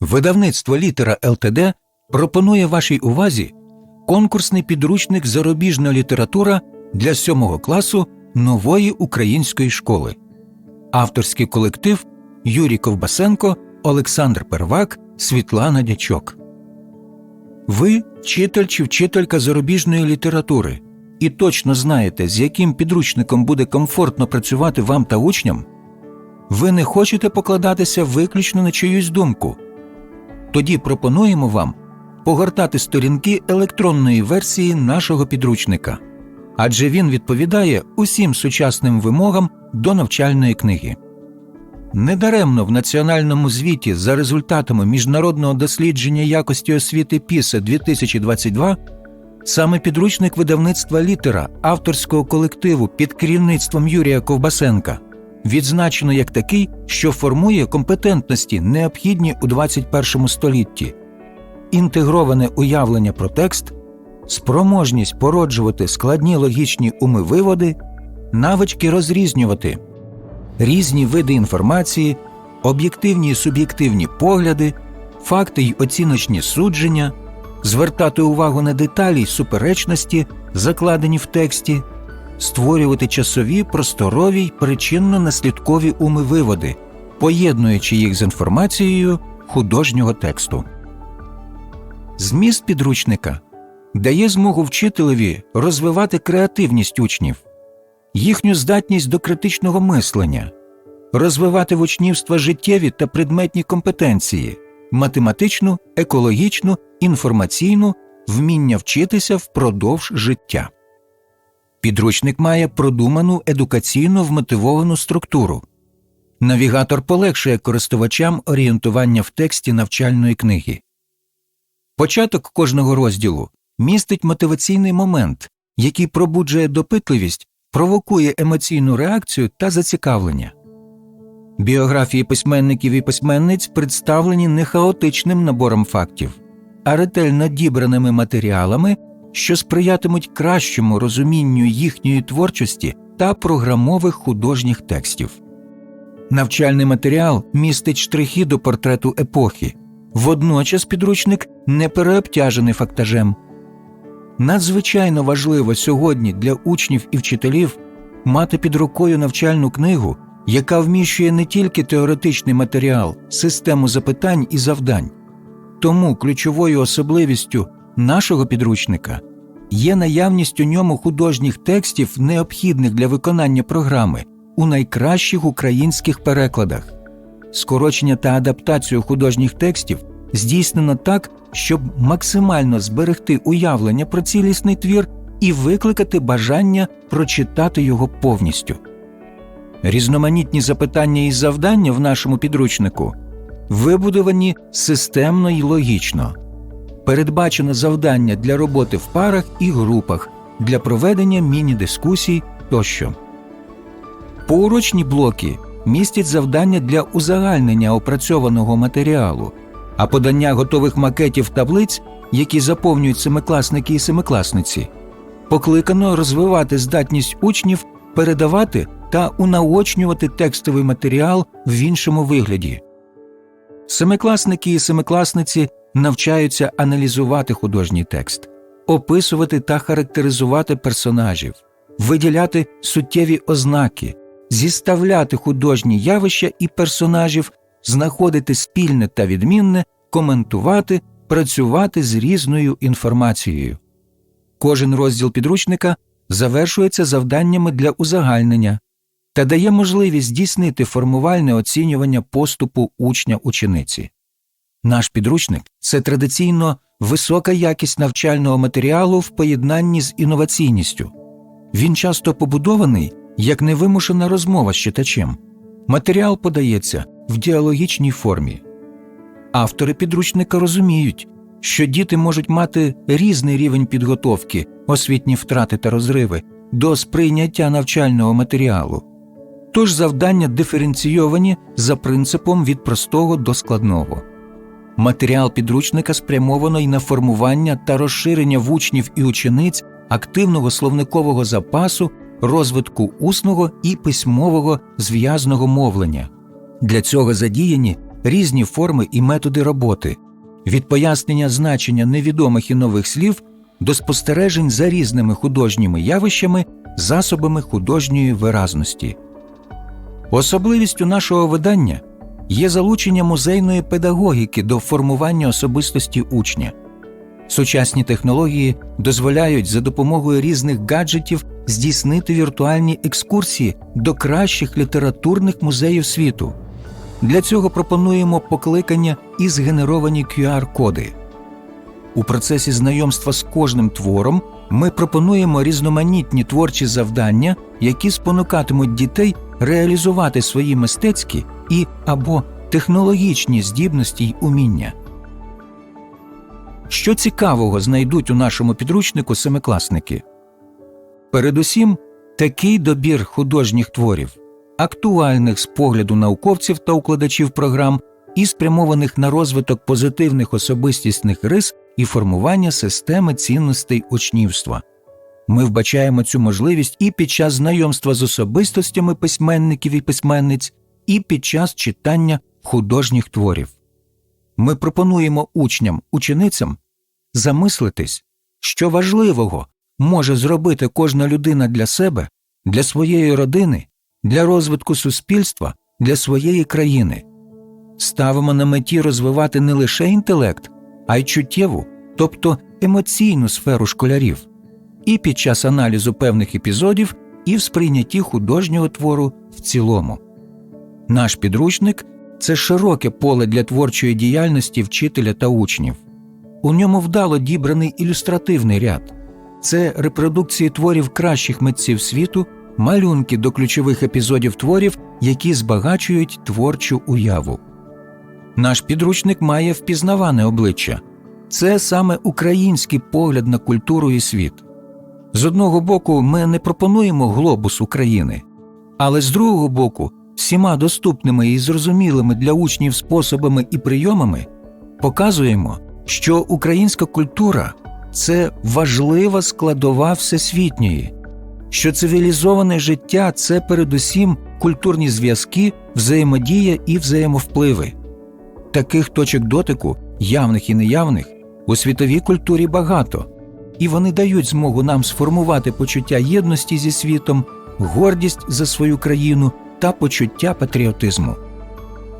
Видавництво літера ЛТД пропонує вашій увазі конкурсний підручник Зарубіжна література для 7 класу нової української школи. Авторський колектив Юрій Ковбасенко, Олександр Первак, Світлана Дячок. Ви вчитель чи вчителька зарубіжної літератури і точно знаєте, з яким підручником буде комфортно працювати вам та учням? Ви не хочете покладатися виключно на чиюсь думку. Тоді пропонуємо вам погортати сторінки електронної версії нашого підручника, адже він відповідає усім сучасним вимогам до навчальної книги. Недаремно в національному звіті за результатами міжнародного дослідження якості освіти ПІСа 2022 саме підручник видавництва літера авторського колективу під керівництвом Юрія Ковбасенка відзначено як такий, що формує компетентності, необхідні у 21 столітті, інтегроване уявлення про текст, спроможність породжувати складні логічні уми-виводи, навички розрізнювати. Різні види інформації, об'єктивні і суб'єктивні погляди, факти й оціночні судження, звертати увагу на деталі й суперечності, закладені в тексті, створювати часові, просторові й причинно-наслідкові уми-виводи, поєднуючи їх з інформацією художнього тексту. Зміст підручника дає змогу вчителеві розвивати креативність учнів, їхню здатність до критичного мислення, розвивати в учнівства життєві та предметні компетенції, математичну, екологічну, інформаційну, вміння вчитися впродовж життя. Підручник має продуману едукаційно вмотивовану структуру. Навігатор полегшує користувачам орієнтування в тексті навчальної книги. Початок кожного розділу містить мотиваційний момент, який пробуджує допитливість, провокує емоційну реакцію та зацікавлення. Біографії письменників і письменниць представлені не хаотичним набором фактів, а ретельно дібраними матеріалами, що сприятимуть кращому розумінню їхньої творчості та програмових художніх текстів. Навчальний матеріал містить штрихи до портрету епохи, водночас підручник не переобтяжений фактажем. Надзвичайно важливо сьогодні для учнів і вчителів мати під рукою навчальну книгу, яка вміщує не тільки теоретичний матеріал, систему запитань і завдань. Тому ключовою особливістю нашого підручника є наявність у ньому художніх текстів, необхідних для виконання програми у найкращих українських перекладах. Скорочення та адаптацію художніх текстів здійснено так, щоб максимально зберегти уявлення про цілісний твір і викликати бажання прочитати його повністю. Різноманітні запитання і завдання в нашому підручнику вибудовані системно і логічно. Передбачено завдання для роботи в парах і групах, для проведення міні-дискусій тощо. Поурочні блоки містять завдання для узагальнення опрацьованого матеріалу, а подання готових макетів таблиць, які заповнюють семикласники і семикласниці, покликано розвивати здатність учнів передавати та унаочнювати текстовий матеріал в іншому вигляді. Семикласники і семикласниці навчаються аналізувати художній текст, описувати та характеризувати персонажів, виділяти суттєві ознаки, зіставляти художні явища і персонажів, знаходити спільне та відмінне, коментувати, працювати з різною інформацією. Кожен розділ підручника завершується завданнями для узагальнення та дає можливість здійснити формувальне оцінювання поступу учня учениці. Наш підручник це традиційно висока якість навчального матеріалу в поєднанні з інноваційністю. Він часто побудований як невимушена розмова з читачем. Матеріал подається в діалогічній формі. Автори підручника розуміють, що діти можуть мати різний рівень підготовки, освітні втрати та розриви до сприйняття навчального матеріалу. Тож завдання диференційовані за принципом від простого до складного. Матеріал підручника спрямовано й на формування та розширення в учнів і учениць активного словникового запасу, розвитку усного і письмового зв'язного мовлення. Для цього задіяні різні форми і методи роботи, від пояснення значення невідомих і нових слів до спостережень за різними художніми явищами, засобами художньої виразності. Особливістю нашого видання є залучення музейної педагогіки до формування особистості учня. Сучасні технології дозволяють за допомогою різних гаджетів здійснити віртуальні екскурсії до кращих літературних музеїв світу. Для цього пропонуємо покликання і згенеровані QR-коди. У процесі знайомства з кожним твором ми пропонуємо різноманітні творчі завдання, які спонукатимуть дітей реалізувати свої мистецькі і або технологічні здібності й уміння. Що цікавого знайдуть у нашому підручнику семикласники? Передусім, такий добір художніх творів, актуальних з погляду науковців та укладачів програм і спрямованих на розвиток позитивних особистісних рис і формування системи цінностей учнівства. Ми вбачаємо цю можливість і під час знайомства з особистостями письменників і письменниць, і під час читання художніх творів. Ми пропонуємо учням, ученицям замислитись, що важливого може зробити кожна людина для себе, для своєї родини, для розвитку суспільства, для своєї країни. Ставимо на меті розвивати не лише інтелект, а й чуттєву, тобто емоційну сферу школярів, і під час аналізу певних епізодів, і в сприйнятті художнього твору в цілому. Наш підручник це широке поле для творчої діяльності вчителя та учнів. У ньому вдало дібраний ілюстративний ряд, це репродукції творів кращих митців світу, малюнки до ключових епізодів творів, які збагачують творчу уяву. Наш підручник має впізнаване обличчя це саме український погляд на культуру і світ. З одного боку, ми не пропонуємо глобус України, але з другого боку, всіма доступними і зрозумілими для учнів способами і прийомами показуємо, що українська культура це важлива складова всесвітньої, що цивілізоване життя це передусім культурні зв'язки, взаємодія і взаємовпливи. Таких точок дотику, явних і неявних, у світовій культурі багато, і вони дають змогу нам сформувати почуття єдності зі світом, гордість за свою країну та почуття патріотизму.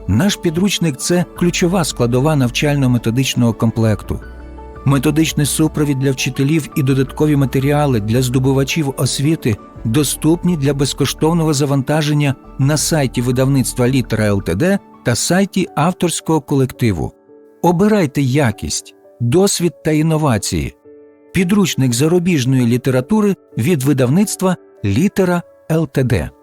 Наш підручник це ключова складова навчально-методичного комплекту, методичний супровід для вчителів і додаткові матеріали для здобувачів освіти доступні для безкоштовного завантаження на сайті видавництва Літера ЛТД та сайті авторського колективу. Обирайте якість, досвід та інновації. Підручник зарубіжної літератури від видавництва Літера ЛТД.